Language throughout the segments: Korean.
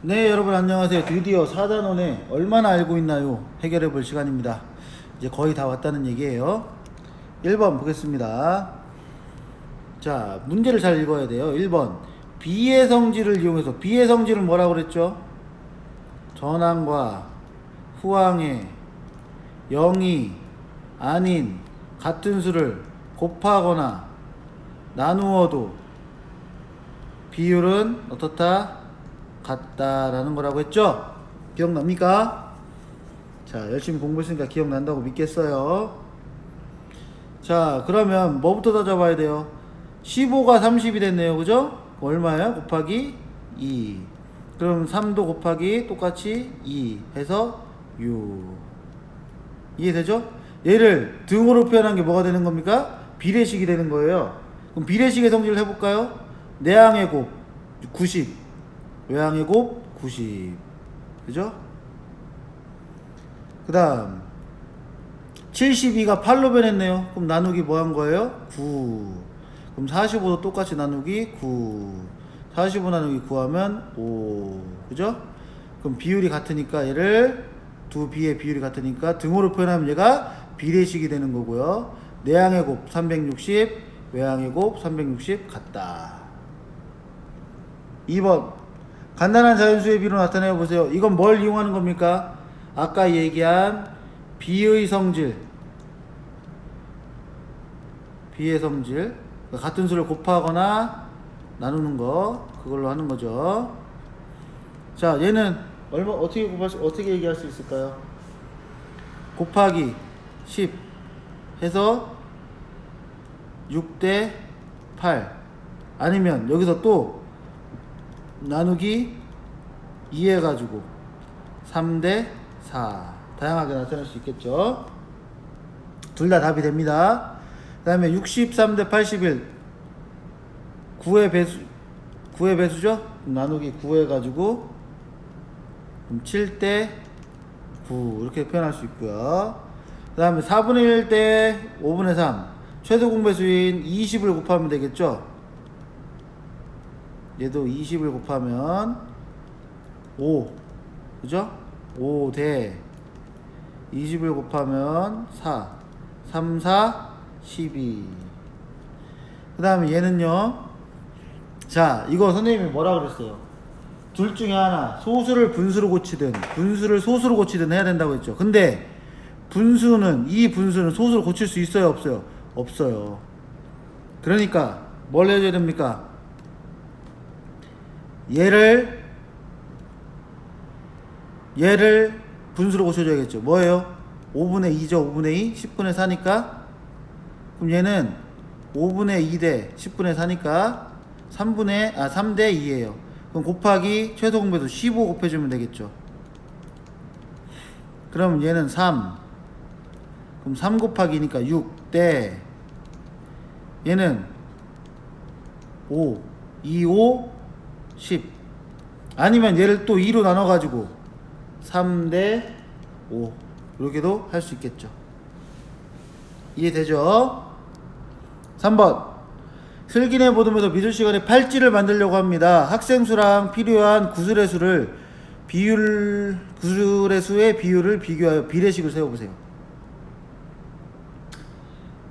네, 여러분 안녕하세요. 드디어 4단원에 얼마나 알고 있나요? 해결해 볼 시간입니다. 이제 거의 다 왔다는 얘기예요. 1번 보겠습니다. 자, 문제를 잘 읽어야 돼요. 1번. 비의 성질을 이용해서 비의 성질은 뭐라고 그랬죠? 전항과 후항의 0이 아닌 같은 수를 곱하거나 나누어도 비율은 어떻다? 같다라는 거라고 했죠? 기억납니까? 자, 열심히 공부했으니까 기억난다고 믿겠어요. 자, 그러면 뭐부터 따져봐야 돼요? 15가 30이 됐네요. 그죠? 얼마예요? 곱하기 2. 그럼 3도 곱하기 똑같이 2 해서 6. 이해되죠? 얘를 등으로 표현한 게 뭐가 되는 겁니까? 비례식이 되는 거예요. 그럼 비례식의 성질을 해볼까요? 내항의 곱 90, 외항의 곱 90. 그죠? 그 다음 72가 8로 변했네요. 그럼 나누기 뭐 한 거예요? 9. 그럼 45도 똑같이 나누기 9. 45 나누기 9 하면 5. 그죠? 그럼 비율이 같으니까 얘를 두 비의 비율이 같으니까 등으로 표현하면 얘가 비례식이 되는 거고요. 내항의 곱 360, 외항의 곱 360 같다. 2번. 간단한 자연수의 비로 나타내 보세요. 이건 뭘 이용하는 겁니까? 아까 얘기한 비의 성질. 비의 성질. 그러니까 같은 수를 곱하거나 나누는 거. 그걸로 하는 거죠. 자, 얘는 얼마 어떻게 곱할 수, 어떻게 얘기할 수 있을까요? 곱하기 10 해서 6대 8 아니면 여기서 또 나누기 2 해가지고 3대 4 다양하게 나타낼 수 있겠죠? 둘 다 답이 됩니다. 그 다음에 63대 81 9의 배수 9의 배수죠? 나누기 9 해가지고 그럼 7대 9 이렇게 표현할 수 있고요. 그 다음에 4분의 1대 5분의 3 최소 공배수인 20을 곱하면 되겠죠 얘도 20을 곱하면 5 그죠? 5 대. 20을 곱하면 4 3 4 12 그 다음에 얘는요. 자 이거 선생님이 뭐라 그랬어요? 둘 중에 하나 소수를 분수로 고치든 분수를 소수로 고치든 해야 된다고 했죠. 근데 분수는 이 분수는 소수로 고칠 수 있어요 없어요? 없어요. 그러니까 뭘 해줘야 됩니까 얘를 얘를 분수로 고쳐줘야겠죠. 뭐예요? 5분의 2죠. 5분의 2, 10분의 4니까 그럼 얘는 5분의 2대 10분의 4니까 3분의 아 3대 2예요. 그럼 곱하기 최소 공배도 15 곱해주면 되겠죠. 그럼 얘는 3. 그럼 3 곱하기니까 6대 얘는 5, 2, 5, 10 아니면 얘를 또 2로 나눠 가지고 3 대 5 이렇게도 할 수 있겠죠. 이해되죠? 3번. 슬기네 보듬에서 미술 시간에 팔찌를 만들려고 합니다. 학생 수랑 필요한 구슬의 수를 비율 구슬의 수의 비율을 비교하여 비례식을 세워보세요.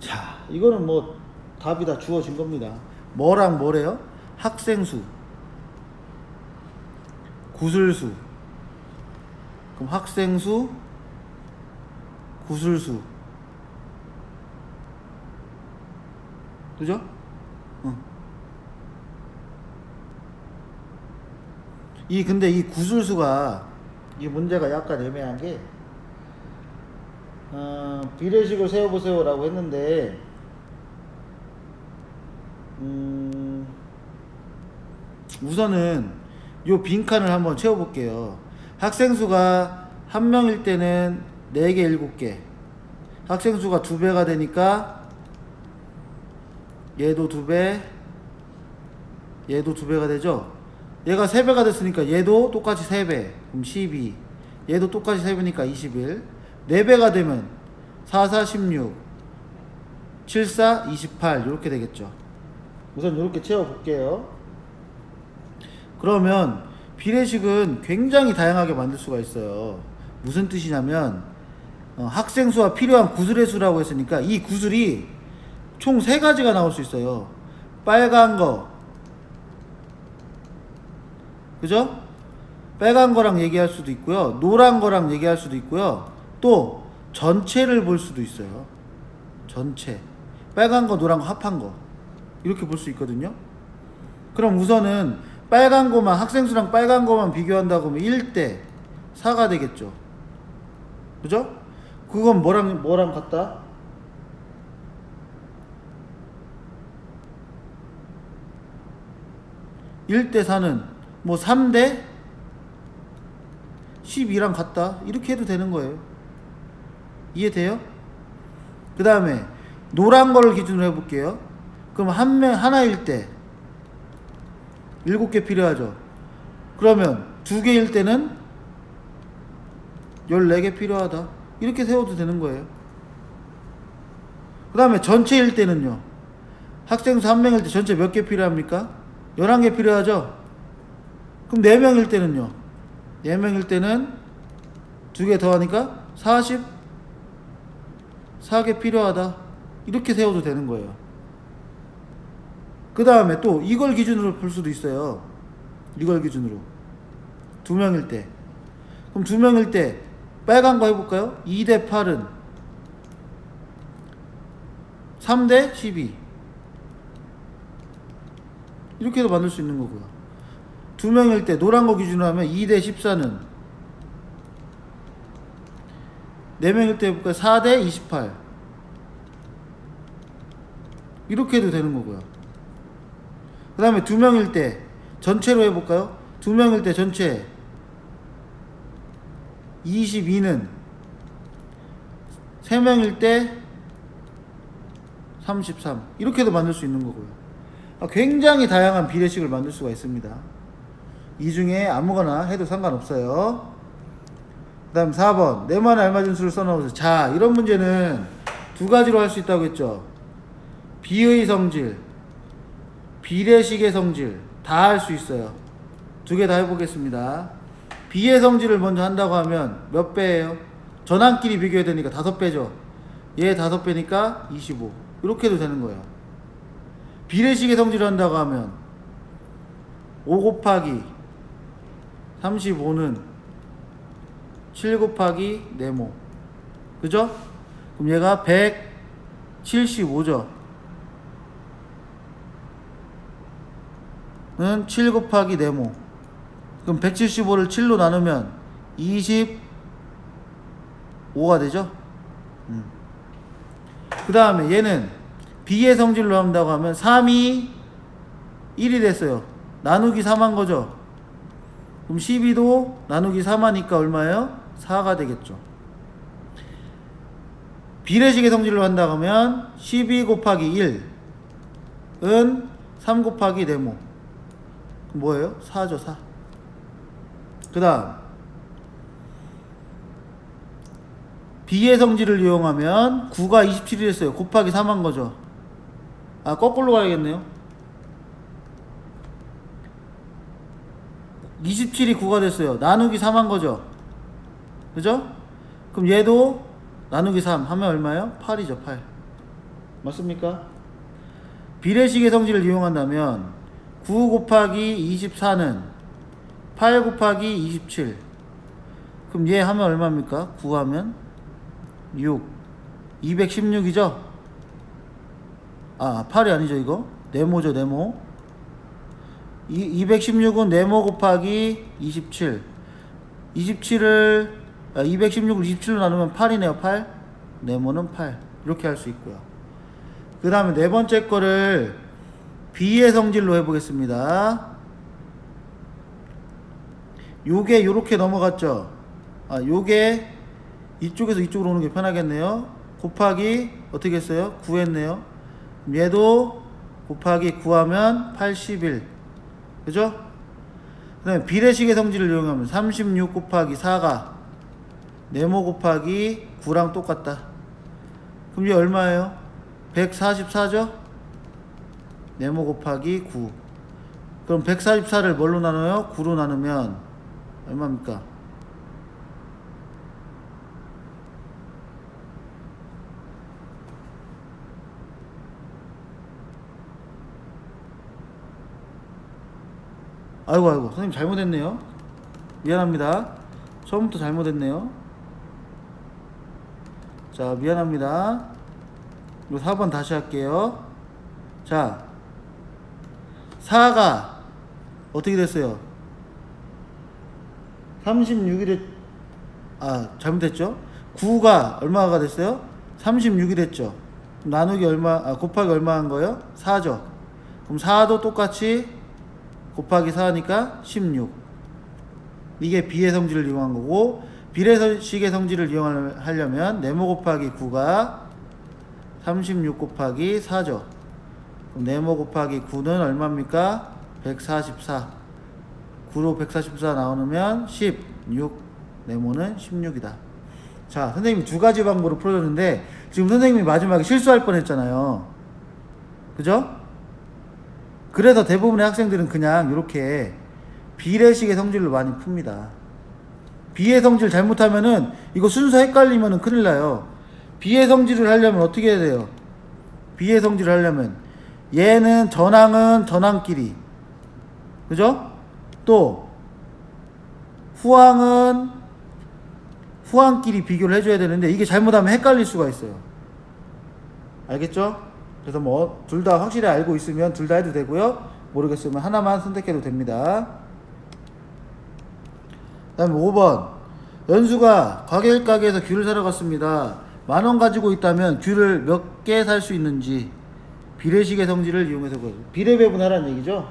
자 이거는 뭐 답이 다 주어진 겁니다. 뭐랑 뭐래요? 학생 수 구슬수 그럼 학생 수 구슬수 그죠? 응. 이 근데 이 구슬수가 이 문제가 약간 애매한 게 어, 비례식을 세워보세요라고 했는데 음, 우선은 요 빈칸을 한번 채워볼게요. 학생 수가 한 명일 때는 4개, 7개. 학생 수가 2배가 되니까 얘도 2배, 얘도 2배가 되죠? 얘가 3배가 됐으니까 얘도 똑같이 3배. 그럼 12. 얘도 똑같이 3배니까 21. 4배가 되면 4, 4, 16. 7, 4, 28. 이렇게 되겠죠. 우선 이렇게 채워볼게요. 그러면 비례식은 굉장히 다양하게 만들 수가 있어요. 무슨 뜻이냐면 어, 학생 수와 필요한 구슬의 수라고 했으니까 이 구슬이 총 세 가지가 나올 수 있어요. 빨간 거, 그죠? 빨간 거랑 얘기할 수도 있고요. 노란 거랑 얘기할 수도 있고요. 또 전체를 볼 수도 있어요. 전체. 빨간 거, 노란 거 합한 거. 이렇게 볼 수 있거든요. 그럼 우선은 빨간 거만 학생 수랑 빨간 거만 비교한다고 하면 1대 4가 되겠죠. 그죠? 그건 뭐랑 뭐랑 같다? 일대 4는 뭐 3대 12랑 같다. 이렇게 해도 되는 거예요. 이해돼요? 그 다음에 노란 거를 기준으로 해볼게요. 그럼 한 명, 하나일 때 일곱 개 필요하죠. 그러면 두 개일 때는 14개 필요하다. 이렇게 세워도 되는 거예요. 그 다음에 전체일 때는요. 학생 수한 명일 때 전체 몇 개 필요합니까? 11개 필요하죠? 그럼 4명일 때는요. 4명일 때는 두개 더 하니까 44개 필요하다. 이렇게 세워도 되는 거예요. 그 다음에 또 이걸 기준으로 볼 수도 있어요. 이걸 기준으로. 두 명일 때. 그럼 두 명일 때 빨간 거 해볼까요? 2 대 8은 3 대 12. 이렇게도 만들 수 있는 거고요. 두 명일 때 노란 거 기준으로 하면 2 대 14는 네 명일 때 해볼까요? 4 대 28. 이렇게 해도 되는 거고요. 그 다음에 두 명일 때 전체로 해볼까요? 두 명일 때 전체 22는 세 명일 때 33. 이렇게도 만들 수 있는 거고요. 아, 굉장히 다양한 비례식을 만들 수가 있습니다. 이 중에 아무거나 해도 상관없어요. 그 다음 4번. 내만 알맞은 수를 써놓으세요. 자, 이런 문제는 두 가지로 할 수 있다고 했죠. 비의 성질, 비례식의 성질 다 할 수 있어요. 두 개 다 해보겠습니다. 비의 성질을 먼저 한다고 하면 몇 배예요? 전항끼리 비교해야 되니까 다섯 배죠. 얘 다섯 배니까 25. 이렇게 해도 되는 거예요. 비례식의 성질을 한다고 하면 5 곱하기 35는 7 곱하기 네모. 그죠? 그럼 얘가 175죠. 는7 곱하기 네모. 그럼 175를 7로 나누면 25가 되죠? 그 다음에 얘는 B의 성질로 한다고 하면 3이 1이 됐어요. 나누기 3한 거죠? 그럼 12도 나누기 3하니까 얼마예요? 4가 되겠죠. 비례식의 성질로 한다고 하면 12 곱하기 1은 3 곱하기 네모. 뭐예요? 4죠, 4. 그 다음 B의 성질을 이용하면 9가 27이 됐어요. 곱하기 3한 거죠. 아 거꾸로 가야겠네요. 27이 9가 됐어요. 나누기 3한 거죠. 그죠? 그럼 얘도 나누기 3 하면 얼마예요? 8이죠, 8. 맞습니까? 비례식의 성질을 이용한다면 9 곱하기 24는 8 곱하기 27. 그럼 얘 하면 얼마입니까? 9 하면 6. 216이죠? 아, 8이 아니죠, 이거? 네모죠, 네모. 이, 216은 네모 곱하기 27. 27을, 아, 216을 27로 나누면 8이네요, 8. 네모는 8. 이렇게 할 수 있고요. 그 다음에 네 번째 거를 B의 성질로 해보겠습니다. 요게 요렇게 넘어갔죠? 아, 요게 이쪽에서 이쪽으로 오는 게 편하겠네요. 곱하기 어떻게 했어요? 9 했네요. 얘도 곱하기 9하면 81. 그죠? 그 다음에 비례식의 성질을 이용하면 36 곱하기 4가 네모 곱하기 9랑 똑같다. 그럼 이게 얼마예요? 144죠? 네모 곱하기 9. 그럼 144를 뭘로 나눠요? 9로 나누면 얼마입니까? 아이고 아이고 선생님 잘못했네요 미안합니다 처음부터 잘못했네요 자 미안합니다 이거 4번 다시 할게요 자 4가 어떻게 됐어요? 36일에 아 잘못했죠? 9가 얼마가 됐어요? 36이 됐죠. 나누기 얼마 아 곱하기 얼마 한 거예요? 4죠. 그럼 4도 똑같이 곱하기 4니까 16 이게 비의 성질을 이용한 거고 비례식의 성질을 이용하려면 네모 곱하기 9가 36 곱하기 4죠. 그럼 네모 곱하기 9는 얼마입니까 144 9로 144 나오면 16 네모는 16이다 자 선생님이 두 가지 방법으로 풀어줬는데 지금 선생님이 마지막에 실수할 뻔했잖아요 그죠? 그래서 대부분의 학생들은 그냥 이렇게 비례식의 성질로 많이 풉니다. 비의 성질 잘못하면은 이거 순서 헷갈리면은 큰일 나요. 비의 성질을 하려면 어떻게 해야 돼요? 비의 성질을 하려면 얘는 전항은 전항끼리 그죠? 또 후항은 후항끼리 비교를 해줘야 되는데 이게 잘못하면 헷갈릴 수가 있어요. 알겠죠? 그래서 뭐 둘 다 확실히 알고 있으면 둘 다 해도 되고요. 모르겠으면 하나만 선택해도 됩니다. 다음에 5번 연수가 과일 가게에서 귤을 사러 갔습니다. 만 원 가지고 있다면 귤을 몇 개 살 수 있는지 비례식의 성질을 이용해서 보여. 비례 배분하라는 얘기죠.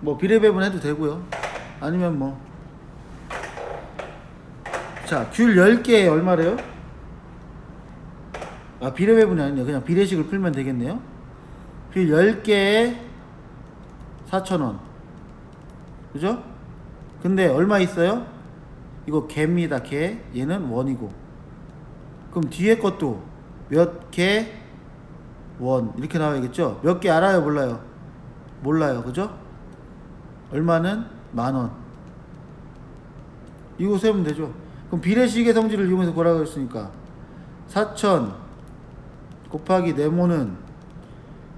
뭐 비례 배분 해도 되고요. 아니면 뭐 자, 귤 10개에 얼마래요? 아, 비례 배분이 아니네요. 그냥 비례식을 풀면 되겠네요. 귤 10개에 4,000원. 그죠? 근데 얼마 있어요? 이거 개입니다, 개. 얘는 원이고. 그럼 뒤에 것도 몇 개, 원. 이렇게 나와야겠죠? 몇 개 알아요, 몰라요? 몰라요. 그죠? 얼마는? 만 원. 이거 세면 되죠. 그럼 비례식의 성질을 이용해서 구하라고 했으니까 4천 곱하기 네모는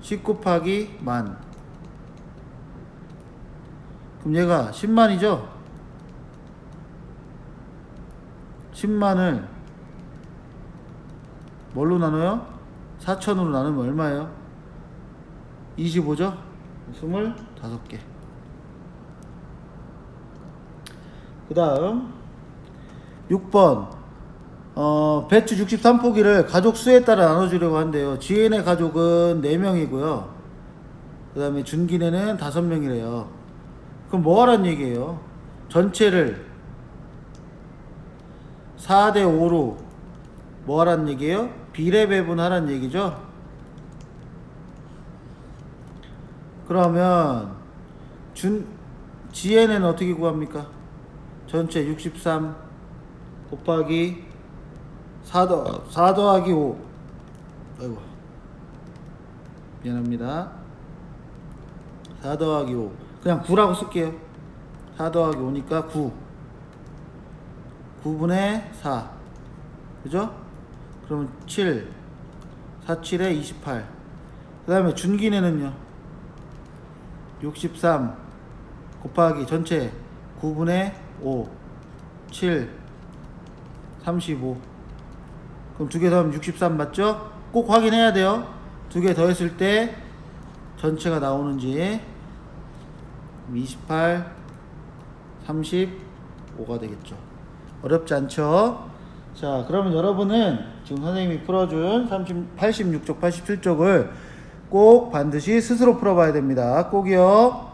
10 곱하기 만 그럼 얘가 10만이죠? 10만을 뭘로 나눠요? 4천으로 나누면 얼마예요? 25죠? 25개 그 다음 6번 어, 배추 63포기를 가족 수에 따라 나눠주려고 한대요. 지인의 가족은 4명이고요. 그 다음에 준기네는 5명이래요. 그럼 뭐 하란 얘기예요? 전체를 4대 5로 뭐 하란 얘기예요? 비례 배분하란 얘기죠? 그러면 준 지혜는 어떻게 구합니까? 전체 63 곱하기 4 더, 4 더하기 5 아이고. 미안합니다. 4 더하기 5 그냥 9라고 쓸게요. 4 더하기 5니까 9 9분의 4 그죠? 그러면 7 4 7에 28 그 다음에 준기내는요? 63 곱하기 전체 9분의 5 7 35 그럼 두 개 더하면 63 맞죠? 꼭 확인해야 돼요. 두 개 더했을 때 전체가 나오는지. 28 35가 되겠죠. 어렵지 않죠? 자 그러면 여러분은 지금 선생님이 풀어준 30, 86쪽 87쪽을 꼭 반드시 스스로 풀어봐야 됩니다. 꼭이요